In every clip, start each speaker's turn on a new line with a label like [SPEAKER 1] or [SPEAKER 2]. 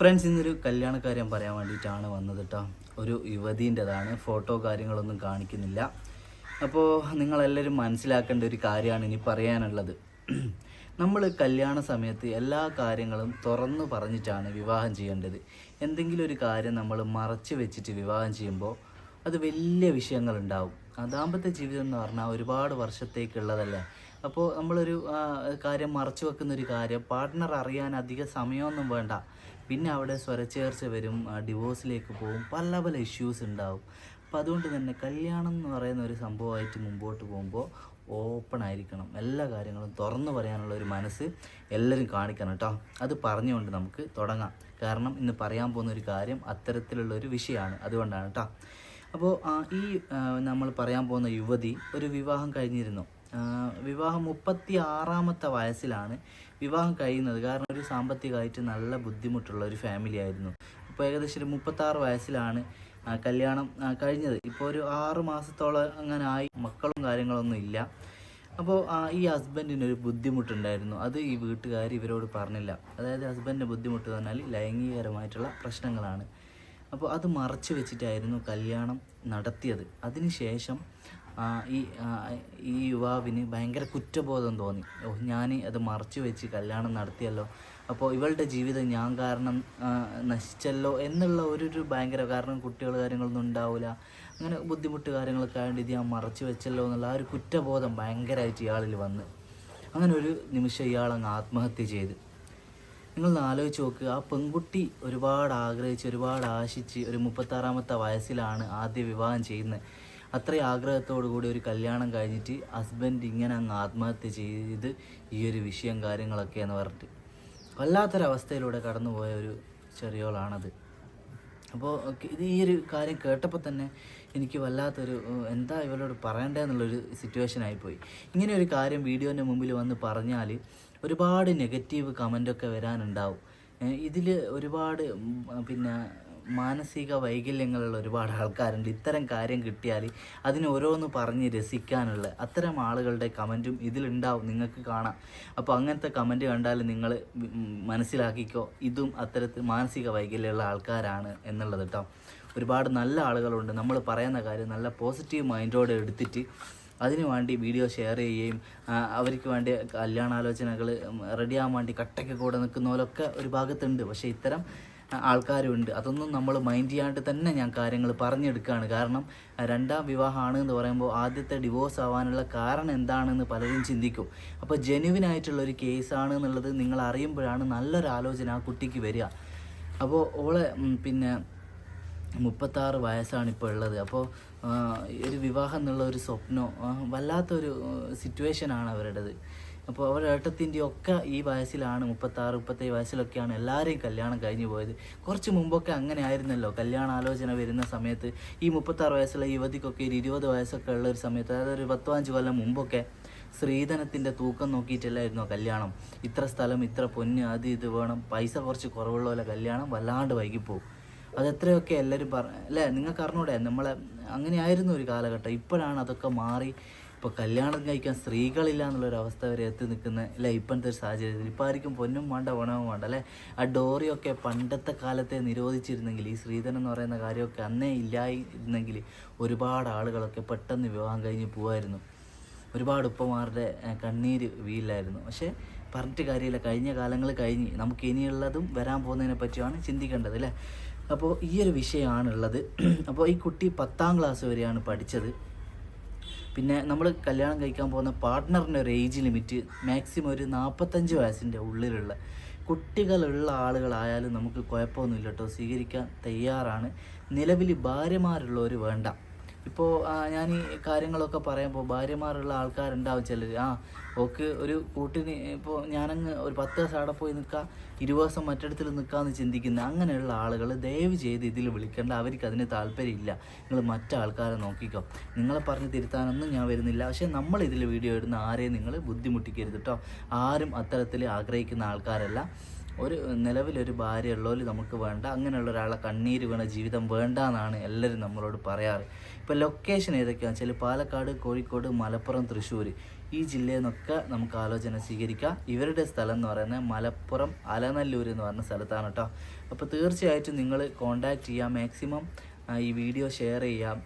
[SPEAKER 1] Friends ഇന്നൊരു കല്യാണ കാര്യം പറയാൻ വേണ്ടിയിട്ടാണ് വന്നത് കേട്ടോ ഒരു യുവതീന്റെതാണ്. ഫോട്ടോ കാര്യങ്ങളൊന്നും കാണിക്കുന്നില്ല. അപ്പോൾ നിങ്ങളെല്ലാവരും മനസ്സിലാക്കേണ്ട ഒരു കാര്യമാണ് ഇനി പറയാനുള്ളത്. നമ്മൾ കല്യാണ സമയത്ത് എല്ലാ കാര്യങ്ങളും തുറന്നു പറഞ്ഞിട്ടാണ് വിവാഹം ചെയ്യേണ്ടത്. എന്തെങ്കിലും ഒരു കാര്യം നമ്മൾ മറച്ചു വെച്ചിട്ട് വിവാഹം ചെയ്യുമ്പോൾ അത് വലിയ വിഷയങ്ങളുണ്ടാവും. ദാമ്പത്യ ജീവിതം എന്ന് പറഞ്ഞാൽ ഒരുപാട് വർഷത്തേക്കുള്ളതല്ലേ? അപ്പോൾ നമ്മളൊരു കാര്യം മറച്ചു വെക്കുന്ന ഒരു കാര്യം. പാർട്ട്ണർ അറിയാൻ അധിക സമയമൊന്നും വേണ്ട. പിന്നെ അവിടെ സ്വരച്ചേർച്ച വരും ഡിവോഴ്സിലേക്ക് പോകും പല പല ഇഷ്യൂസ് ഉണ്ടാവും. അപ്പം അതുകൊണ്ട് തന്നെ കല്യാണം എന്ന് പറയുന്ന ഒരു സംഭവമായിട്ട് മുമ്പോട്ട് പോകുമ്പോൾ ഓപ്പൺ ആയിരിക്കണം. എല്ലാ കാര്യങ്ങളും തുറന്നു പറയാനുള്ള ഒരു മനസ്സ് എല്ലാവരും കാണിക്കണം കേട്ടോ. അത് പറഞ്ഞുകൊണ്ട് നമുക്ക് തുടങ്ങാം. കാരണം ഇന്ന് പറയാൻ പോകുന്ന ഒരു കാര്യം അത്തരത്തിലുള്ള ഒരു വിഷയമാണ്. അതുകൊണ്ടാണ് കേട്ടോ. അപ്പോൾ ഈ നമ്മൾ പറയാൻ പോകുന്ന യുവതി ഒരു വിവാഹം കഴിഞ്ഞിരുന്നു. വിവാഹം മുപ്പത്തി ആറാമത്തെ വയസ്സിലാണ് വിവാഹം കഴിയുന്നത്. കാരണം ഒരു സാമ്പത്തികമായിട്ട് നല്ല ബുദ്ധിമുട്ടുള്ള ഒരു ഫാമിലി ആയിരുന്നു. അപ്പോൾ ഏകദേശം ഒരു മുപ്പത്താറ് വയസ്സിലാണ് കല്യാണം കഴിഞ്ഞത്. ഇപ്പോൾ ഒരു ആറ് മാസത്തോളം അങ്ങനെ ആയി മക്കളും കാര്യങ്ങളൊന്നും ഇല്ല. അപ്പോൾ ഈ ഹസ്ബൻഡിന് ഒരു ബുദ്ധിമുട്ടുണ്ടായിരുന്നു. അത് ഈ വീട്ടുകാർ ഇവരോട് പറഞ്ഞില്ല. അതായത് ഹസ്ബൻഡിന്റെ ബുദ്ധിമുട്ട് പറഞ്ഞാൽ ലൈംഗികരമായിട്ടുള്ള പ്രശ്നങ്ങളാണ്. അപ്പോൾ അത് മറച്ചു വെച്ചിട്ടായിരുന്നു കല്യാണം നടത്തിയത്. അതിനുശേഷം ഈ ഈ യുവാവിന് ഭയങ്കര കുറ്റബോധം തോന്നി. ഓ ഞാൻ അത് മറച്ചു വെച്ച് കല്യാണം നടത്തിയല്ലോ. അപ്പോൾ ഇവളുടെ ജീവിതം ഞാൻ കാരണം നശിച്ചല്ലോ എന്നുള്ള ഒരു ഒരു ഭയങ്കര കാരണം കുട്ടികൾ കാര്യങ്ങളൊന്നും ഉണ്ടാവില്ല അങ്ങനെ ബുദ്ധിമുട്ട് കാര്യങ്ങളൊക്കെ ആയതുകൊണ്ട് ഇത് ഞാൻ മറച്ചു വെച്ചല്ലോ എന്നുള്ള ആ ഒരു കുറ്റബോധം ഭയങ്കരമായിട്ട് ഇയാളിൽ വന്ന്. അങ്ങനെ ഒരു നിമിഷം ഇയാൾ അങ്ങ് ആത്മഹത്യ ചെയ്ത്. നിങ്ങളൊന്ന് ആലോചിച്ച് നോക്കുക ആ പെൺകുട്ടി ഒരുപാട് ആഗ്രഹിച്ച് ഒരുപാട് ആശിച്ച് ഒരു മുപ്പത്താറാമത്തെ വയസ്സിലാണ് ആദ്യ വിവാഹം ചെയ്യുന്നത്. അത്രയും ആഗ്രഹത്തോടു കൂടി ഒരു കല്യാണം കഴിഞ്ഞിട്ട് ഹസ്ബൻഡ് ഇങ്ങനെ അങ്ങ് ആത്മഹത്യ ചെയ്ത് ഈ ഒരു വിഷയം കാര്യങ്ങളൊക്കെ എന്ന് പറഞ്ഞിട്ട് വല്ലാത്തൊരവസ്ഥയിലൂടെ കടന്നുപോയ ഒരു ചെറിയോളാണത്. അപ്പോൾ ഇത് ഈ ഒരു കാര്യം കേട്ടപ്പോൾ തന്നെ എനിക്ക് വല്ലാത്തൊരു എന്താ ഇവരോട് പറയണ്ടേന്നുള്ളൊരു സിറ്റുവേഷൻ ആയിപ്പോയി. ഇങ്ങനെ ഒരു കാര്യം വീഡിയോന്റെ മുമ്പിൽ വന്ന് പറഞ്ഞാൽ ഒരുപാട് നെഗറ്റീവ് കമന്റൊക്കെ വരാനുണ്ടാവും. ഇതിൽ ഒരുപാട് പിന്നെ മാനസിക വൈകല്യങ്ങളുള്ള ഒരുപാട് ആൾക്കാരുണ്ട്. ഇത്തരം കാര്യം കിട്ടിയാൽ അതിന് ഓരോന്ന് പറഞ്ഞ് രസിക്കാനുള്ള അത്തരം ആളുകളുടെ കമന്റും ഇതിലുണ്ടാവും. നിങ്ങൾക്ക് കാണാം. അപ്പോൾ അങ്ങനത്തെ കമന്റ് കണ്ടാൽ നിങ്ങൾ മനസ്സിലാക്കിക്കോ. ഇതും അത്തരത്തിൽ മാനസിക വൈകല്യമുള്ള ആൾക്കാരാണ് എന്നുള്ളത് കേട്ടോ ഒരുപാട് നല്ല ആളുകളുണ്ട്. നമ്മൾ പറയുന്ന കാര്യം നല്ല പോസിറ്റീവ് മൈൻഡോടെ എടുത്തിട്ട് അതിനു വേണ്ടി വീഡിയോ ഷെയർ ചെയ്യുകയും അവർക്ക് വേണ്ടി കല്യാണാലോചനകൾ റെഡിയാകാൻ വേണ്ടി കട്ടയ്ക്ക് കൂടെ നിൽക്കുന്നവരൊക്കെ ഒരു ഭാഗത്തുണ്ട്. പക്ഷേ ഇത്തരം ആൾക്കാരുണ്ട്. അതൊന്നും നമ്മൾ മൈൻഡ് ചെയ്യാണ്ട് തന്നെ ഞാൻ കാര്യങ്ങൾ പറഞ്ഞെടുക്കുകയാണ് കാരണം രണ്ടാം വിവാഹമാണ് എന്ന് പറയുമ്പോൾ ആദ്യത്തെ ഡിവോഴ്സ് ആവാനുള്ള കാരണം എന്താണെന്ന് പലരും ചിന്തിക്കും. അപ്പോൾ ജെനുവിൻ ആയിട്ടുള്ള ഒരു കേസാണ് എന്നുള്ളത് നിങ്ങൾ അറിയുമ്പോഴാണ് നല്ലൊരു ആലോചന ആ കുട്ടിക്ക് വരിക. അപ്പോൾ ഓളെ പിന്നെ മുപ്പത്താറ് വയസ്സാണ് ഇപ്പോൾ ഉള്ളത്. അപ്പോൾ ഒരു വിവാഹം എന്നുള്ള ഒരു സ്വപ്നം വല്ലാത്തൊരു സിറ്റുവേഷനാണ് അവരുടേത്. അപ്പോൾ അവരുടെ ഏട്ടത്തിന്റെ ഒക്കെ ഈ വയസ്സിലാണ് മുപ്പത്താറ് മുപ്പത്തേഴ് വയസ്സിലൊക്കെയാണ് എല്ലാവരെയും കല്യാണം കഴിഞ്ഞു പോയത്. കുറച്ച് മുമ്പൊക്കെ അങ്ങനെ ആയിരുന്നല്ലോ. കല്യാണ ആലോചന വരുന്ന സമയത്ത് ഈ മുപ്പത്താറ് വയസ്സുള്ള യുവതിക്കൊക്കെ ഒരു ഇരുപത് വയസ്സൊക്കെ ഉള്ള ഒരു സമയത്ത് അതായത് ഒരു പത്ത് പതിനഞ്ച് കൊല്ലം മുമ്പൊക്കെ സ്ത്രീധനത്തിന്റെ തൂക്കം നോക്കിയിട്ടല്ലായിരുന്നോ കല്യാണം? ഇത്ര സ്ഥലം ഇത്ര പൊന്ന് അത് ഇത് വേണം പൈസ കുറച്ച് കുറവുള്ള പോലെ കല്യാണം വല്ലാണ്ട് വൈകിപ്പോവും. അതെത്രയൊക്കെ എല്ലാവരും പറ അല്ലേ നിങ്ങൾക്ക് അറിഞ്ഞൂടെ? നമ്മളെ അങ്ങനെയായിരുന്നു ഒരു കാലഘട്ടം. ഇപ്പോഴാണ് അതൊക്കെ മാറി ഇപ്പോൾ കല്യാണം കഴിക്കാൻ സ്ത്രീകളില്ല എന്നുള്ളൊരു അവസ്ഥ വരെ എത്തി നിൽക്കുന്ന അല്ലേ? ഇപ്പോഴത്തെ ഒരു സാഹചര്യത്തിൽ? ഇപ്പോൾ ആയിരിക്കും പൊന്നും വേണ്ട പണവും വേണ്ട അല്ലേ? ആ ഡോറിയൊക്കെ പണ്ടത്തെ കാലത്തെ നിരോധിച്ചിരുന്നെങ്കിൽ ഈ സ്ത്രീധനം എന്ന് പറയുന്ന കാര്യമൊക്കെ അന്നേ ഇല്ലായിരുന്നെങ്കിൽ ഒരുപാട് ആളുകളൊക്കെ പെട്ടെന്ന് വിവാഹം കഴിഞ്ഞ് പോവായിരുന്നു. ഒരുപാട് ഉപ്പമാരുടെ കണ്ണീര് വീലായിരുന്നു പക്ഷേ പറഞ്ഞിട്ട് കാര്യമില്ല. കഴിഞ്ഞ കാലങ്ങൾ കഴിഞ്ഞ് നമുക്ക് ഇനിയുള്ളതും വരാൻ പോകുന്നതിനെ പറ്റിയാണ് ചിന്തിക്കേണ്ടത് അല്ലേ? അപ്പോൾ ഈ ഒരു വിഷയമാണുള്ളത്. അപ്പോൾ ഈ കുട്ടി പത്താം ക്ലാസ് വരെയാണ് പഠിച്ചത്. പിന്നെ നമ്മൾ കല്യാണം കഴിക്കാൻ പോകുന്ന പാർട്ട്ണറിന്റെ ഒരു ഏജ് ലിമിറ്റ് മാക്സിമം ഒരു നാൽപ്പത്തഞ്ച് വയസ്സിന്റെ ഉള്ളിലുള്ള കുട്ടികളുള്ള ആളുകളായാലും നമുക്ക് കുഴപ്പമൊന്നുമില്ല കേട്ടോ. സ്വീകരിക്കാൻ തയ്യാറാണ്. നിലവിൽ ഭാര്യമാരുള്ളവർ വേണ്ട. ഇപ്പോൾ ഞാൻ ഈ കാര്യങ്ങളൊക്കെ പറയുമ്പോൾ ഭാര്യമാരുള്ള ആൾക്കാരുണ്ടാവും ചിലർ ആ ഓക്ക് ഒരു കൂട്ടിന് ഇപ്പോൾ ഞാനങ്ങ് ഒരു പത്ത് ദിവസം അവിടെ പോയി നിൽക്കാം ഇരുപത് ദിവസം മറ്റിടത്തിൽ നിൽക്കാമെന്ന് ചിന്തിക്കുന്ന അങ്ങനെയുള്ള ആളുകൾ ദയവ് ചെയ്ത് ഇതിൽ വിളിക്കേണ്ട. അവർക്ക് അതിന് താല്പര്യമില്ല. നിങ്ങൾ മറ്റാൾക്കാരെ നോക്കിക്കോ. നിങ്ങളെ പറഞ്ഞ് തിരുത്താനൊന്നും ഞാൻ വരുന്നില്ല. പക്ഷേ നമ്മൾ ഇതിൽ വീഡിയോ ഇടുന്ന ആരെയും നിങ്ങൾ ബുദ്ധിമുട്ടിക്കരുത് കേട്ടോ ആരും അത്തരത്തിൽ ആഗ്രഹിക്കുന്ന ആൾക്കാരല്ല. ഒരു നിലവിലൊരു ഭാര്യ ഉള്ളവർ നമുക്ക് വേണ്ട അങ്ങനെയുള്ള ഒരാളെ കണ്ണീര് വീണ ജീവിതം വേണ്ട എന്നാണ് എല്ലാവരും നമ്മളോട് പറയാറ്. ഇപ്പോൾ ലൊക്കേഷൻ ഏതൊക്കെയാണെന്ന് വെച്ചാൽ പാലക്കാട് കോഴിക്കോട് മലപ്പുറം തൃശ്ശൂർ ഈ ജില്ലയിൽ നിന്നൊക്കെ നമുക്ക് ആലോചന സ്വീകരിക്കാം. ഇവരുടെ സ്ഥലം എന്ന് പറയുന്നത് മലപ്പുറം അലനല്ലൂർ എന്ന് പറഞ്ഞ സ്ഥലത്താണ് കേട്ടോ. അപ്പോൾ തീർച്ചയായിട്ടും നിങ്ങൾ കോണ്ടാക്ട് ചെയ്യുക മാക്സിമം ഈ വീഡിയോ ഷെയർ ചെയ്യാം.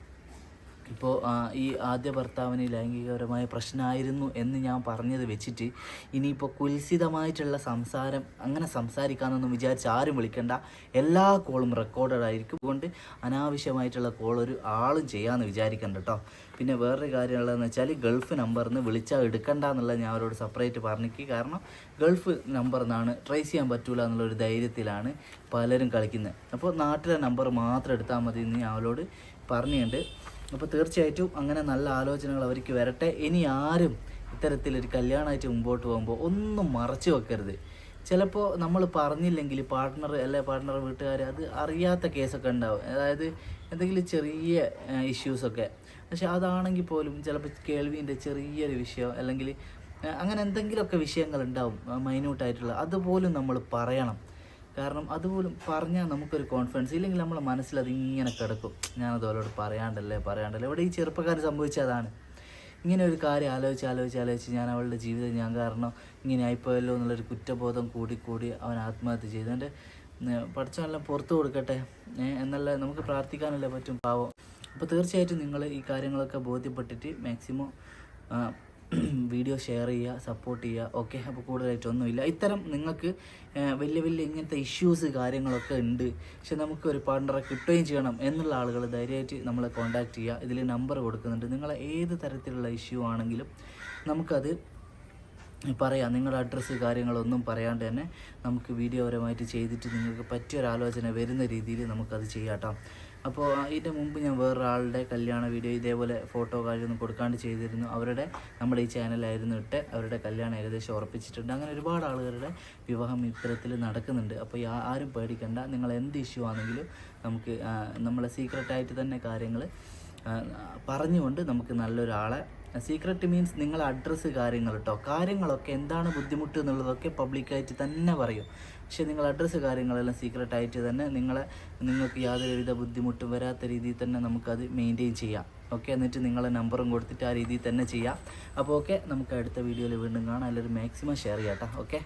[SPEAKER 1] ഇപ്പോൾ ഈ ആദ്യ ഭർത്താവിന് ലൈംഗികപരമായ പ്രശ്നമായിരുന്നു എന്ന് ഞാൻ പറഞ്ഞത് വെച്ചിട്ട് ഇനിയിപ്പോൾ കുൽസിതമായിട്ടുള്ള സംസാരം അങ്ങനെ സംസാരിക്കാമെന്നൊന്നും വിചാരിച്ച് ആരും വിളിക്കേണ്ട. എല്ലാ കോളും റെക്കോർഡഡ് ആയിരിക്കും. അതുകൊണ്ട് അനാവശ്യമായിട്ടുള്ള കോൾ ഒരു ആളും ചെയ്യാമെന്ന് വിചാരിക്കണ്ട കേട്ടോ പിന്നെ വേറൊരു കാര്യമുള്ളതെന്ന് വെച്ചാൽ ഗൾഫ് നമ്പറിൽ നിന്ന് വിളിച്ചാൽ എടുക്കണ്ട എന്നുള്ളത് ഞാൻ അവരോട് സെപ്പറേറ്റ് പറഞ്ഞിക്ക്. കാരണം ഗൾഫ് നമ്പറിൽ നിന്നാണ് ട്രേസ് ചെയ്യാൻ പറ്റൂല എന്നുള്ളൊരു ധൈര്യത്തിലാണ് പലരും കളിക്കുന്നത് അപ്പോൾ നാട്ടിലെ നമ്പർ മാത്രം എടുത്താൽ മതി എന്ന് ഞാൻ അവരോട് പറഞ്ഞിട്ടുണ്ട് അപ്പോൾ തീർച്ചയായിട്ടും അങ്ങനെ നല്ല ആലോചനകൾ അവർക്ക് വരട്ടെ. ഇനി ആരും ഇത്തരത്തിലൊരു കല്യാണമായിട്ട് മുമ്പോട്ട് പോകുമ്പോൾ ഒന്നും മറച്ചു വെക്കരുത്. ചിലപ്പോൾ നമ്മൾ പറഞ്ഞില്ലെങ്കിൽ പാർട്ട്ണർ അല്ലെ പാർട്ട്ണർ വീട്ടുകാർ അത് അറിയാത്ത കേസൊക്കെ ഉണ്ടാവും. അതായത് എന്തെങ്കിലും ചെറിയ ഇഷ്യൂസൊക്കെ പക്ഷെ അതാണെങ്കിൽ പോലും ചിലപ്പോൾ കേൾവിന്റെ ചെറിയൊരു വിഷയം അല്ലെങ്കിൽ അങ്ങനെ എന്തെങ്കിലുമൊക്കെ വിഷയങ്ങൾ ഉണ്ടാവും മൈന്യൂട്ടായിട്ടുള്ള അതുപോലും നമ്മൾ പറയണം. കാരണം അതുപോലും പറഞ്ഞാൽ നമുക്കൊരു കോൺഫിഡൻസ് ഇല്ലെങ്കിൽ നമ്മളെ മനസ്സിൽ അതിങ്ങനെ കിടക്കും. ഞാനത് അവരോട് പറയാണ്ടല്ലേ പറയാണ്ടല്ലേ. ഇവിടെ ഈ ചെറുപ്പക്കാർ സംഭവിച്ചതാണ് ഇങ്ങനെ ഒരു കാര്യം ആലോചിച്ച് ആലോചിച്ച് ആലോചിച്ച് ഞാൻ അവളുടെ ജീവിതം ഞാൻ കാരണം ഇങ്ങനെ ആയിപ്പോയല്ലോ എന്നുള്ളൊരു കുറ്റബോധം കൂടി കൂടി അവൻ ആത്മഹത്യ ചെയ്തു. എന്റെ പഠിച്ചവനെല്ലാം പുറത്തു കൊടുക്കട്ടെ എന്നല്ല നമുക്ക് പ്രാർത്ഥിക്കാനല്ലേ പറ്റും പാവം. അപ്പോൾ തീർച്ചയായിട്ടും നിങ്ങൾ ഈ കാര്യങ്ങളൊക്കെ ബോധ്യപ്പെട്ടിട്ട് മാക്സിമം വീഡിയോ ഷെയർ ചെയ്യുക സപ്പോർട്ട് ചെയ്യുക ഓക്കെ അപ്പോൾ കൂടുതലായിട്ട് ഒന്നുമില്ല. ഇത്തരം നിങ്ങൾക്ക് വലിയ വലിയ ഇങ്ങനത്തെ ഇഷ്യൂസ് കാര്യങ്ങളൊക്കെ ഉണ്ട്. പക്ഷെ നമുക്ക് ഒരു പാർട്ണറെ കിട്ടുകയും ചെയ്യണം എന്നുള്ള ആളുകൾ ധൈര്യമായിട്ട് നമ്മളെ കോൺടാക്റ്റ് ചെയ്യുക. ഇതിൽ നമ്പർ കൊടുക്കുന്നുണ്ട്. നിങ്ങളെ ഏത് തരത്തിലുള്ള ഇഷ്യൂ ആണെങ്കിലും നമുക്കത് പറയാം. നിങ്ങളുടെ അഡ്രസ്സ് കാര്യങ്ങളൊന്നും പറയാണ്ട് തന്നെ നമുക്ക് വീഡിയോപരമായിട്ട് ചെയ്തിട്ട് നിങ്ങൾക്ക് പറ്റിയൊരാലോചന വരുന്ന രീതിയിൽ നമുക്കത് ചെയ്യാം അപ്പോൾ ഇതിന്റെ മുമ്പ് ഞാൻ വേറൊരാളുടെ കല്യാണ വീഡിയോ ഇതേപോലെ ഫോട്ടോ കാര്യമൊന്നും കൊടുക്കാണ്ട് ചെയ്തിരുന്നു. അവരുടെ നമ്മുടെ ഈ ചാനലായിരുന്നു ഇട്ട് അവരുടെ കല്യാണം ഏകദേശം ഉറപ്പിച്ചിട്ടുണ്ട്. അങ്ങനെ ഒരുപാട് ആളുകളുടെ വിവാഹം ഇത്തരത്തിൽ നടക്കുന്നുണ്ട്. അപ്പോൾ ആരും പേടിക്കണ്ട. നിങ്ങൾ എന്ത് ഇഷ്യൂ ആണെങ്കിലും നമുക്ക് നമ്മളെ സീക്രട്ടായിട്ട് തന്നെ കാര്യങ്ങൾ പറഞ്ഞുകൊണ്ട് നമുക്ക് നല്ലൊരാളെ സീക്രട്ട് മീൻസ് നിങ്ങളെ അഡ്രസ്സ് കാര്യങ്ങൾ കേട്ടോ കാര്യങ്ങളൊക്കെ എന്താണ് ബുദ്ധിമുട്ട് എന്നുള്ളതൊക്കെ പബ്ലിക്കായിട്ട് തന്നെ പറയും. പക്ഷേ നിങ്ങൾ അഡ്രസ്സ് കാര്യങ്ങളെല്ലാം സീക്രട്ടായിട്ട് തന്നെ നിങ്ങളെ നിങ്ങൾക്ക് യാതൊരുവിധ ബുദ്ധിമുട്ടും വരാത്ത രീതിയിൽ തന്നെ നമുക്കത് മെയിന്റെയിൻ ചെയ്യാം. ഓക്കെ എന്നിട്ട് നിങ്ങളെ നമ്പറും കൊടുത്തിട്ട് ആ രീതിയിൽ തന്നെ ചെയ്യാം. അപ്പോൾ ഓക്കെ നമുക്ക് അടുത്ത വീഡിയോയിൽ വീണ്ടും കാണാം. എല്ലാവരും മാക്സിമം ഷെയർ ചെയ്യാം കേട്ടോ. ഓക്കെ